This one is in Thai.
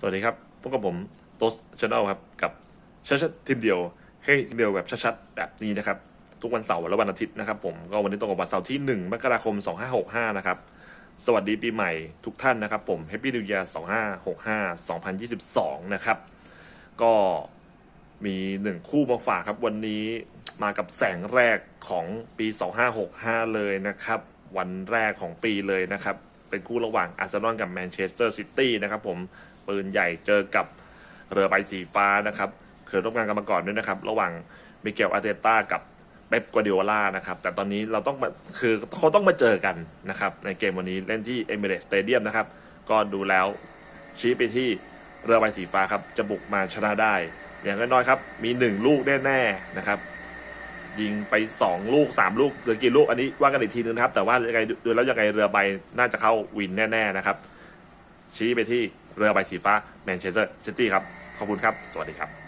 สวัสดีครับพบกับผมโตสชาแนลครับ กับชัดๆทีมเดียวให้ทีมเดียวแบบชัดๆแบบนี้นะครับ ทุกวันเสาร์และวันอาทิตย์นะครับ ผมก็วันนี้ตรงกับวันเสาร์ที่ 1 มกราคม 2565 นะครับ สวัสดีปีใหม่ทุกท่านนะครับ ผม Happy New Year 2565 2022 นะครับ ก็มีหนึ่งคู่มาฝากครับ วันนี้มากับแสงแรกของปี 2565 เลยนะครับ วันแรกของปีเลยนะครับ เป็นคู่ระหว่างอาร์เซนอลกับแมนเชสเตอร์ซิตี้นะครับผม ปืนใหญ่เจอกับเรือใบสีฟ้านะครับเคยร่วมงานกันมาก่อนด้วยนะครับ ระหว่างมิเกลอาร์เตต้ากับเป๊ปกัวเดิโอลานะครับ แต่ตอนนี้เราต้องคือเขาต้องมาเจอกันนะครับ ในเกมวันนี้เล่นที่เอมิเรตสเตเดียมนะครับ ก็ดูแล้วชี้ไปที่เรือใบสีฟ้าครับ จะบุกมาชนะได้ อย่างน้อยๆครับ มีหนึ่งลูกแน่ๆนะครับ ยิงไปสองลูกสามลูกหรือกี่ลูกอันนี้ว่ากันอีกทีนึงนะครับ แต่ว่ายังไงดูแล้วยังไงเรือใบน่าจะเข้าวินแน่ ๆนะครับ ชี้ไปที่ เรือใบสีฟ้าแมนเชสเตอร์ซิตี้ครับ ขอบคุณครับ สวัสดีครับ